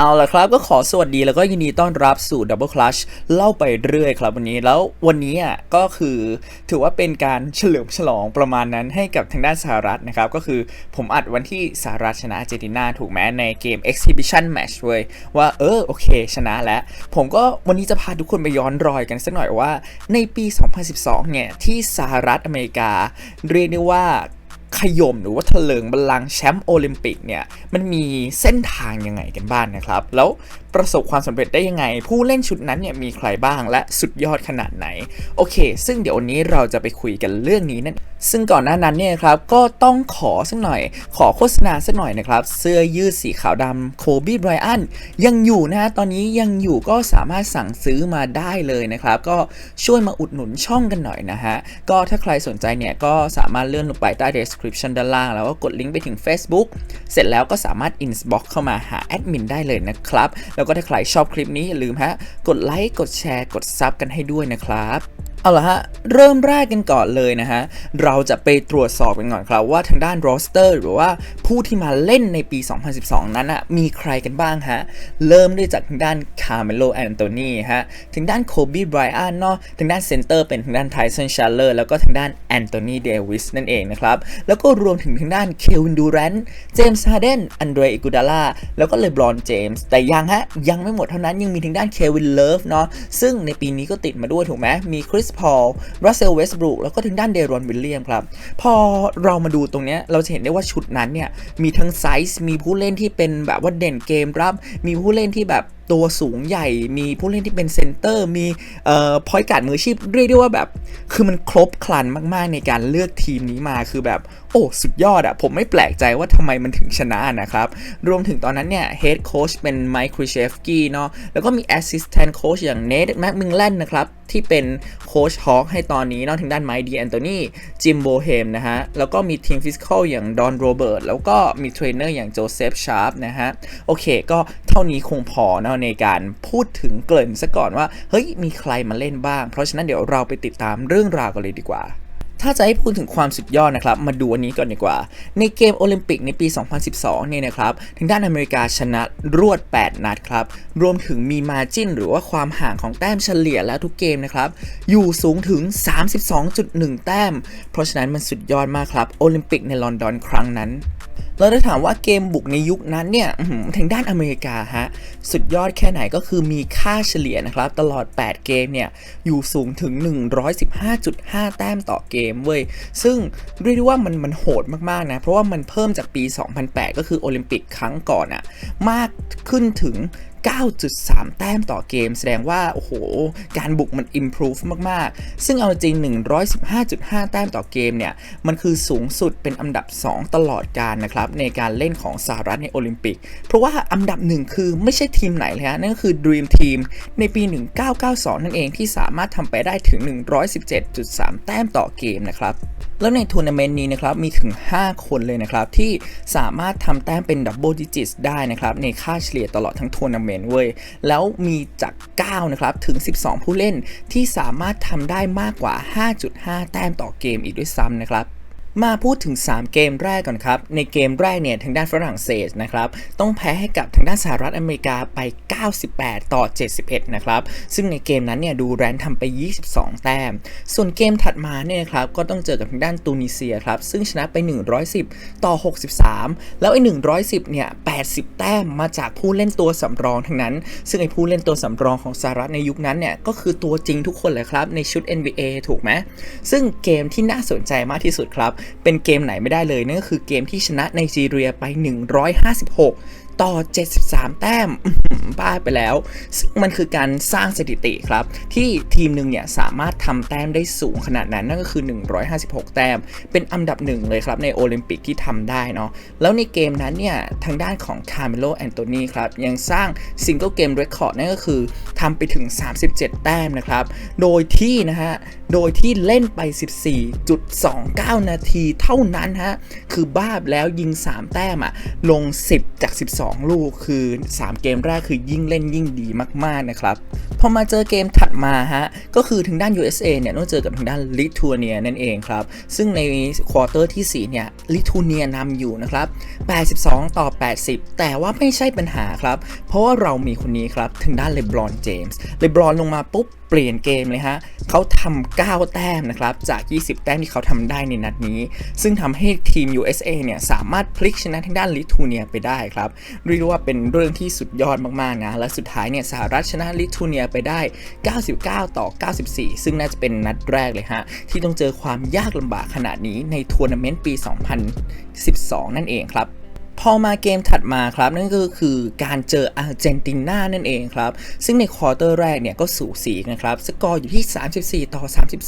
เอาละครับก็ขอสวัสดีแล้วก็ยินดีต้อนรับสู่ Double Clutch เล่าไปเรื่อยครับวันนี้แล้ววันนี้อะก็คือถือว่าเป็นการเฉลิมฉลองประมาณนั้นให้กับทางด้านสหรัฐนะครับ ก็คือผมอัดวันที่สหรัฐชนะอาร์เจนตินาถูกไหมในเกม Exhibition Match เว้ยว่าเออโอเค ชนะแล้ว ผมก็วันนี้จะพาทุกคนไปย้อนรอยกันสักหน่อยว่า ในปี 2012 เนี่ยที่สหรัฐอเมริกา เรียกได้ว่า ขย่มหรือว่าเถลิงบัลลังก์แชมป์โอลิมปิกเนี่ยมันมีเส้นทางยังไงกันบ้างนะครับ แล้วประสบความสำเร็จได้ยังไง ผู้เล่นชุดนั้นเนี่ยมีใครบ้างและสุดยอดขนาดไหน โอเค ซึ่งเดี๋ยววันนี้เราจะไปคุยกันเรื่องนี้นั่นซึ่งก่อนหน้านั้นเนี่ยครับก็ต้องขอสักหน่อย ขอโฆษณาสักหน่อยนะครับ เสื้อยืดสีขาวดำโคบีไบรอันยังอยู่นะฮะตอนนี้ยังอยู่ก็สามารถสั่งซื้อมาได้เลยนะครับ ก็ช่วยมาอุดหนุนช่องกันหน่อยนะฮะก็ถ้าใครสนใจเนี่ยก็สามารถเลื่อนลงไปใต้ description ด้านล่าง แล้วก็กดลิงก์ไปถึง Facebook เสร็จแล้วก็สามารถ inbox เข้ามาหาแอดมินได้เลยนะครับแล้วก็ถ้าใครชอบคลิปนี้อย่าลืมฮะ กดไลค์ กดแชร์ กดซับกันให้ด้วยนะครับ เอาละฮะ เริ่มแรกกันก่อนเลยนะฮะ เราจะไปตรวจสอบกันก่อนครับว่าทางด้านโรสเตอร์หรือว่าผู้ที่มาเล่นในปี 2012 นั้นอะมีใครกันบ้างฮะ เริ่มด้วยจากทางด้านคาร์เมโลแอนโตนีฮะทางด้านโคบีไบรอันเนาะทางด้านเซนเตอร์เป็นทางด้านไทสันชาร์เลอร์แล้วก็ทางด้านแอนโทนีเดวิสนั่นเองนะครับ แล้วก็รวมถึงทางด้านเควินดูแรนต์เจมส์ฮาร์เดนอันเดรอิกูดาล่าแล้วก็เลบรอนเจมส์แต่ยังฮะยังไม่หมดเท่านั้นยังมีทางด้านเควินเลิฟเนาะซึ่งในปีนี้ก็ติดมาด้วยถูกไหมมีคริสพอลรัสเซลเวสบรูกแล้วก็ทางด้านเดรอนวิลเลียมครับ พอเรามาดูตรงเนี้ยเราจะเห็นได้ว่าชุดนั้นเนี่ย มีทั้งไซส์มีผู้เล่นที่เป็นแบบว่าเด่นเกมรับ มีผู้เล่นที่แบบ ตัวสูงใหญ่ มีผู้เล่นที่เป็นเซนเตอร์ มีเอ่อพอยการ์ดมืออาชีพเรียกได้ว่าแบบ คือมันครบครันมากๆในการเลือกทีมนี้มาคือแบบ โอ้สุดยอดอะผมไม่แปลกใจว่าทำไมมันถึงชนะนะครับ รวมถึงตอนนั้นเนี่ยเฮดโค้ชเป็นไมค์คริเชฟกี้เนาะแล้วก็มีแอสซิสแตนต์โค้ชอย่างเนทแม็กมิงแลนนะครับ ที่เป็นโค้ชฮอคให้ตอนนี้นอกทางด้านไมค์ดีแอนโทนีจิมโบเฮมนะฮะ แล้วก็มีทีมฟิสิกอลอย่างดอนโรเบิร์ตแล้วก็มีเทรนเนอร์อย่างโจเซฟชาร์ปนะฮะโอเคก็เท่านี้คงพอเนาะในการพูดถึงเกริ่นซะก่อนว่า เฮ้ย มีใครมาเล่นบ้าง เพราะฉะนั้นเดี๋ยวเราไปติดตามเรื่องราวกันเลยดีกว่าถ้าจะให้พูดถึงความสุดยอดนะครับ มาดูอันนี้ก่อนดีกว่า ในเกมโอลิมปิกในปี 2012 เนี่ยนะครับ ทางด้านอเมริกาชนะรวด 8 นัดครับ รวมถึงมีมาจินหรือว่าความห่างของแต้มเฉลี่ยแล้วทุกเกมนะครับ อยู่สูงถึง 32.1 แต้ม เพราะฉะนั้นมันสุดยอดมากครับ โอลิมปิกในลอนดอนครั้งนั้น เราได้ถามว่าเกมบุกในยุคนั้นเนี่ยทางด้านอเมริกาฮะสุดยอดแค่ไหนก็คือมีค่าเฉลี่ยนะครับ ตลอด 8 เกมเนี่ยอยู่สูงถึง 115.5 แต้มต่อเกมเว้ยซึ่งเรียกได้ว่ามันมันโหดมากๆนะเพราะว่ามันเพิ่มจากปี 2008 ก็คือโอลิมปิกครั้งก่อนอะมากขึ้นถึง 9.3 แต้มต่อเกม แสดงว่า โอ้โห การบุกมัน improve มาก ๆ ซึ่งเอาจริง 115.5 แต้มต่อเกมเนี่ย มันคือสูงสุดเป็นอันดับ 2 ตลอดการนะครับ ในการเล่นของสหรัฐในโอลิมปิก เพราะว่าอันดับหนึ่งคือไม่ใช่ทีมไหนเลยฮะ นั่นก็คือ Dream Team ในปี 1992 นั่นเองที่สามารถทำไปได้ถึง 117.3 แต้มต่อเกมนะครับแล้วในทัวร์นาเมนต์นี้นะครับมีถึง 5 คนเลยนะครับที่สามารถทำแต้มเป็นดับเบิลดิจิตได้นะครับในค่าเฉลี่ยตลอดทั้งทัวร์นาเมนต์เว้ย แล้วมีจาก 9 นะครับ ถึง 12 ผู้เล่นที่สามารถทำได้มากกว่า 5.5 แต้มต่อเกมอีกด้วยซ้ำนะครับ มาพูดถึง 3 เกมแรกก่อนครับ ในเกมแรกเนี่ยทางด้านฝรั่งเศสนะครับต้องแพ้ให้กับทางด้านสหรัฐอเมริกาไป 98 ต่อ 71 นะครับ ซึ่งในเกมนั้นเนี่ยดูแรนทำไป 22 แต้ม ส่วนเกมถัดมาเนี่ยครับก็ต้องเจอกับทางด้านตูนิเซียครับซึ่งชนะไป 110 ต่อ 63 แล้วไอ้ 110 เนี่ย 80 แต้มมาจากผู้เล่นตัวสำรองทั้งนั้น ซึ่งไอ้ผู้เล่นตัวสำรองของสหรัฐในยุคนั้นเนี่ยก็คือตัวจริงทุกคนเลยครับในชุด NBA ถูกไหมซึ่งเกมที่น่าสนใจมากที่สุดครับเป็นเกมไหนไม่ได้เลยนั่นก็คือเกมที่ชนะไนจีเรียไป 156 ต่อ 73 แต้มบ้าไปแล้ว ซึ่งมันคือการสร้างสถิติครับ ที่ทีมหนึ่งเนี่ยสามารถทำแต้มได้สูงขนาดนั้นนั่นก็คือ 156 แต้ม เป็นอันดับหนึ่งเลยครับในโอลิมปิกที่ทำได้เนาะแล้วในเกมนั้นเนี่ยทางด้านของคาร์เมโลแอนโตนีครับยังสร้างซิงเกิลเกมเรคคอร์ดนั่นก็คือทำไปถึง 37 แต้มนะครับ โดยที่นะฮะโดยที่เล่นไป 14.29 นาทีเท่านั้นฮะคือบ้าบแล้วยิง 3 แต้มอะลง 10 จาก 12ลูกคือ 3 เกมแรกคือยิ่งเล่นยิ่งดีมากๆนะครับพอมาเจอเกมถัดมาฮะก็คือทางด้าน USA เนี่ยต้องเจอกับทางด้านลิทัวเนียนั่นเองครับ ซึ่งในควอเตอร์ที่4เนี่ยลิทัวเนียนำอยู่นะครับ 82 ต่อ 80 แต่ว่าไม่ใช่ปัญหาครับ เพราะว่าเรามีคนนี้ครับทางด้านเลบรอนเจมส์เลบรอนลงมาปุ๊บ เปลี่ยนเกมเลยฮะเขาทำ9แต้มนะครับ จาก 20 แต้มที่เขาทำได้ในนัดนี้ ซึ่งทำให้ทีม USA เนี่ยสามารถพลิกชนะทางด้านลิทัวเนียไปได้ครับเรียกว่าเป็นเรื่องที่สุดยอดมากๆนะและสุดท้ายเนี่ยสหรัฐชนะลิทัวเนียไปได้ 99 ต่อ 94 ซึ่งน่าจะเป็นนัดแรกเลยฮะที่ต้องเจอความยากลำบากขนาดนี้ในทัวร์นาเมนต์ปี 2012 นั่นเองครับ พอมาเกมถัดมาครับนั่นก็คือการเจออาร์เจนตินานั่นเองครับ ซึ่งในควอเตอร์แรกเนี่ยก็สูสีนะครับ สกอร์อยู่ที่ 34 ต่อ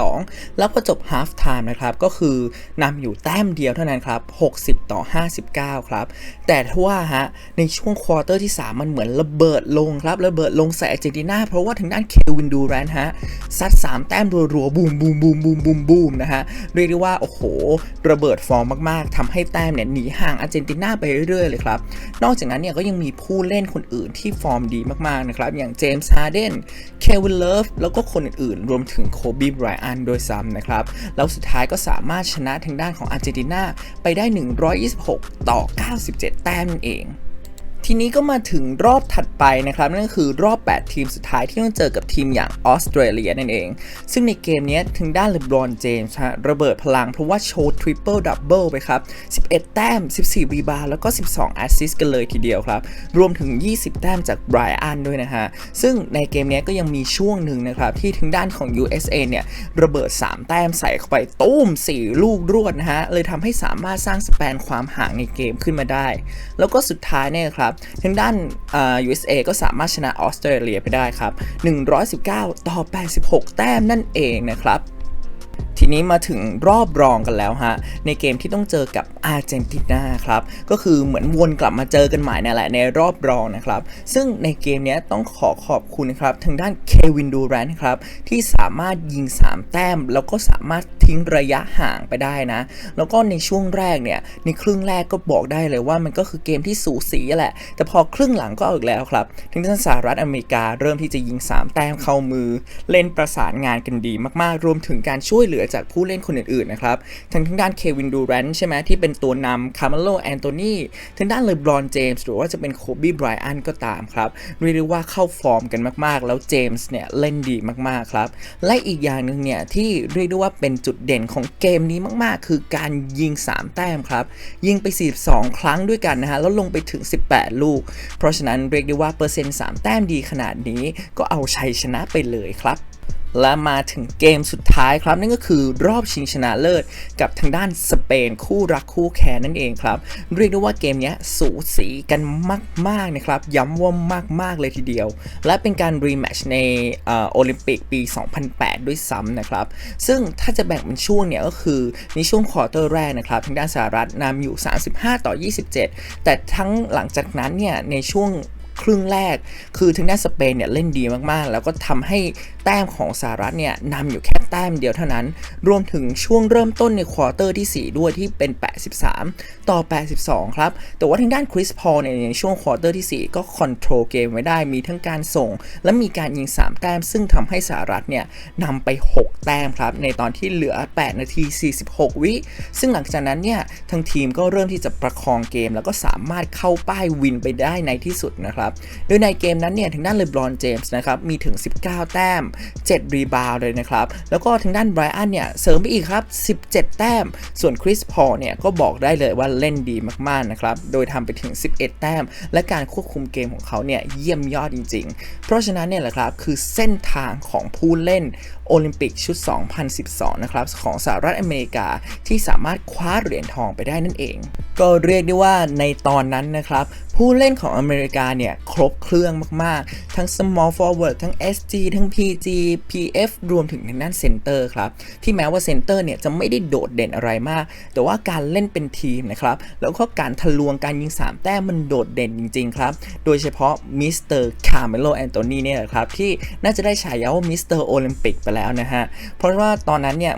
32 แล้วก็จบฮาฟไทม์นะครับ ก็คือนำอยู่แต้มเดียวเท่านั้นครับ 60 ต่อ 59 ครับ แต่ทว่าฮะในช่วงควอเตอร์ที่ 3 มันเหมือนระเบิดลงครับ ระเบิดลงใส่อาร์เจนตินาเพราะว่าทางด้านเควินดูแรนฮะซัด 3 แต้มรัวๆบูมบูมบูมบูมบูมบูมนะฮะเรียกได้ว่าโอ้โห ระเบิดฟอร์มมากๆทำให้แต้มเนี่ยหนีห่างอาร์เจนตินาไปเรื่อยๆเลยครับ นอกจากนั้นเนี่ยก็ยังมีผู้เล่นคนอื่นที่ฟอร์มดีมากๆนะครับ อย่างเจมส์ฮาร์เดน เควินเลิฟ แล้วก็คนอื่นๆ รวมถึงโคบีไบรอันโดยซ้ำนะครับ แล้วสุดท้ายก็สามารถชนะทางด้านของอาร์เจนตินาไปได้ 126 ต่อ 97 แต้มนั่นเอง ทีนี้ก็มาถึงรอบถัดไปนะครับ นั่นก็คือรอบ 8 ทีมสุดท้ายที่ต้องเจอกับทีมอย่างออสเตรเลียนั่นเอง ซึ่งในเกมนี้ทางด้านเลบรอนเจมส์ฮะระเบิดพลังเพราะว่าโชว์ทริปเปิลดับเบิลไปครับ 11 แต้ม 14 รีบาวด์แล้วก็ 12 แอสซิสต์กันเลยทีเดียวครับ รวมถึง 20 แต้มจากไบรอันด้วยนะฮะ ซึ่งในเกมนี้ก็ยังมีช่วงหนึ่งนะครับ ที่ทางด้านของ USA เนี่ยระเบิด 3 แต้มใส่เข้าไปตุ้ม 4 ลูกรวดนะฮะเลยทำให้สามารถสร้างสแปนความห่างในเกมขึ้นมาได้ แล้วก็สุดท้ายเนี่ยครับทางด้านอ่ USA ก็สามารถชนะออสเตรเลียไปได้ครับ 119 ต่อ 86 แต้มนั่นเองนะครับ ทีนี้มาถึงรอบรองกันแล้วฮะ ในเกมที่ต้องเจอกับอาร์เจนตินาครับ ก็คือเหมือนวนกลับมาเจอกันใหม่นั่นแหละในรอบรองนะครับ ซึ่งในเกมนี้ต้องขอขอบคุณครับ ทางด้านเควินดูแรนครับ ที่สามารถยิง 3 แต้ม แล้วก็สามารถทิ้งระยะห่างไปได้นะ แล้วก็ในช่วงแรกเนี่ย ในครึ่งแรกก็บอกได้เลยว่ามันก็คือเกมที่สูสีแหละ แต่พอครึ่งหลังก็เอาอีกแล้วครับทางด้านสหรัฐอเมริกาเริ่มที่จะยิง 3 แต้มเข้ามือ เล่นประสานงานกันดีมากๆ รวมถึงการช่วยเหลือจากผู้เล่นคนอื่นๆนะครับทางทางด้านเควินดูแรนต์ใช่ไหมที่เป็นตัวนำคาร์เมโลแอนโทนีทางด้านเลบรอนเจมส์หรือว่าจะเป็นโคบีไบรอันก็ตามครับเรียกได้ว่าเข้าฟอร์มกันมากๆ แล้วเจมส์เนี่ยเล่นดีมากๆครับและอีกอย่างหนึ่งเนี่ยที่เรียกได้ว่าเป็นจุดเด่นของเกมนี้มากๆ คือการยิง 3 แต้มครับยิงไป 42 ครั้งด้วยกันนะฮะแล้วลงไปถึง 18 ลูก เพราะฉะนั้นเรียกได้ว่าเปอร์เซ็นต์ 3 แต้มดีขนาดนี้ก็เอาชัยชนะไปเลยครับ และมาถึงเกมสุดท้ายครับ นั่นก็คือรอบชิงชนะเลิศ กับทางด้านสเปนคู่รักคู่แค้นนั่นเองครับ เรียกได้ว่าเกมนี้สูสีกันมากๆนะครับ ย้ำว่ามากๆเลยทีเดียว และเป็นการรีแมช์ในโอลิมปิกปี 2008 ด้วยซ้ำนะครับ ซึ่งถ้าจะแบ่งเป็นช่วงเนี่ยก็คือในช่วงควอเตอร์แรกนะครับ ทางด้านสหรัฐนำอยู่ 35 ต่อ 27 แต่ทั้งหลังจากนั้นเนี่ยในช่วงครึ่งแรก คือทางด้านสเปนเนี่ยเล่นดีมากๆ แล้วก็ทำให้ แต้มของสหรัฐเนี่ยนำอยู่แค่แต้มเดียวเท่านั้น รวมถึงช่วงเริ่มต้นในควอเตอร์ที่ 4 ด้วยที่เป็น 83 ต่อ 82 ครับ แต่ว่าทางด้านคริสพอลเนี่ยในช่วงควอเตอร์ที่ 4 ก็คอนโทรลเกมไว้ได้มีทั้งการส่ง และมีการยิง 3 แต้ม ซึ่งทำให้สหรัฐเนี่ยนำไป 6 แต้มครับ ในตอนที่เหลือ 8 นาที 46 วิ ซึ่งหลังจากนั้นเนี่ยทางทีมก็เริ่มที่จะประคองเกม แล้วก็สามารถเข้าป้ายวินไปได้ในที่สุดนะครับ โดยในเกมนั้นเนี่ยทางด้านเลบรอนเจมส์นะครับมีถึง 19 แต้ม7 รีบาวเลยนะครับ แล้วก็ทางด้านไบรอันเนี่ยเสริมไปอีกครับ 17 แต้ม ส่วนคริสพอเนี่ยก็บอกได้เลยว่าเล่นดีมากๆนะครับ โดยทำไปถึง 11 แต้ม และการควบคุมเกมของเขาเนี่ยเยี่ยมยอดจริง ๆ เพราะฉะนั้นเนี่ยแหละครับคือเส้นทางของผู้เล่นโอลิมปิกชุด 2012 นะครับของสหรัฐอเมริกาที่สามารถคว้าเหรียญทองไปได้นั่นเอง ก็เรียกได้ว่าในตอนนั้นนะครับผู้เล่นของอเมริกาเนี่ย ครบเครื่องมาก ๆ ทั้ง small forward ทั้ง SG ทั้ง PG PF รวมถึงในด้านเซนเตอร์ครับ ที่แม้ว่าเซนเตอร์เนี่ย จะไม่ได้โดดเด่นอะไรมาก แต่ว่าการเล่นเป็นทีมนะครับ แล้วก็การทะลวงการยิง 3 แต้มมันโดดเด่นจริง ๆ ครับ โดยเฉพาะมิสเตอร์คาร์เมโลแอนโตนีเนี่ยครับ ที่น่าจะได้ฉายาว่ามิสเตอร์โอลิมปิกไปแล้วนะฮะ เพราะว่าตอนนั้นเนี่ย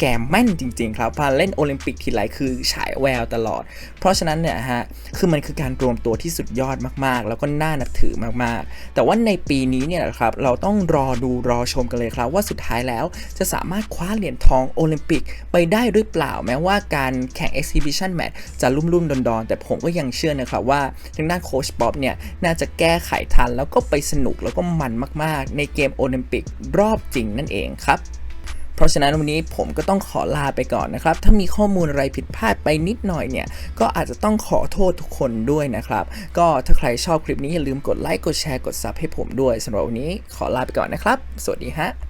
แกแม่นจริง ๆ ครับพาเล่นโอลิมปิกทีไรคือฉายแววตลอด เพราะฉะนั้นเนี่ยฮะคือมันคือการรวมตัวที่สุดยอดมากๆ แล้วก็น่านับถือมากๆ แต่ว่าในปีนี้เนี่ยครับเราต้องรอดูรอชมกันเลยครับ ว่าสุดท้ายแล้วจะสามารถคว้าเหรียญทองโอลิมปิกไปได้หรือเปล่าแม้ว่าการแข่ง exhibition match จะลุ่มๆดอนๆ แต่ผมก็ยังเชื่อนะครับว่าทางด้านโค้ชบ๊อบเนี่ยน่าจะแก้ไขทันแล้วก็ไปสนุกแล้วก็มันมากๆ ในเกมโอลิมปิกรอบจริงนั่นเองครับ เพราะฉะนั้นวันนี้ผมก็ต้องขอลาไปก่อนนะครับ ถ้ามีข้อมูลอะไรผิดพลาดไปนิดหน่อยเนี่ย ก็อาจจะต้องขอโทษทุกคนด้วยนะครับ ก็ถ้าใครชอบคลิปนี้อย่าลืมกดไลค์ กดแชร์ กดซับให้ผมด้วยสำหรับวันนี้ขอลาไปก่อนนะครับ สวัสดีฮะ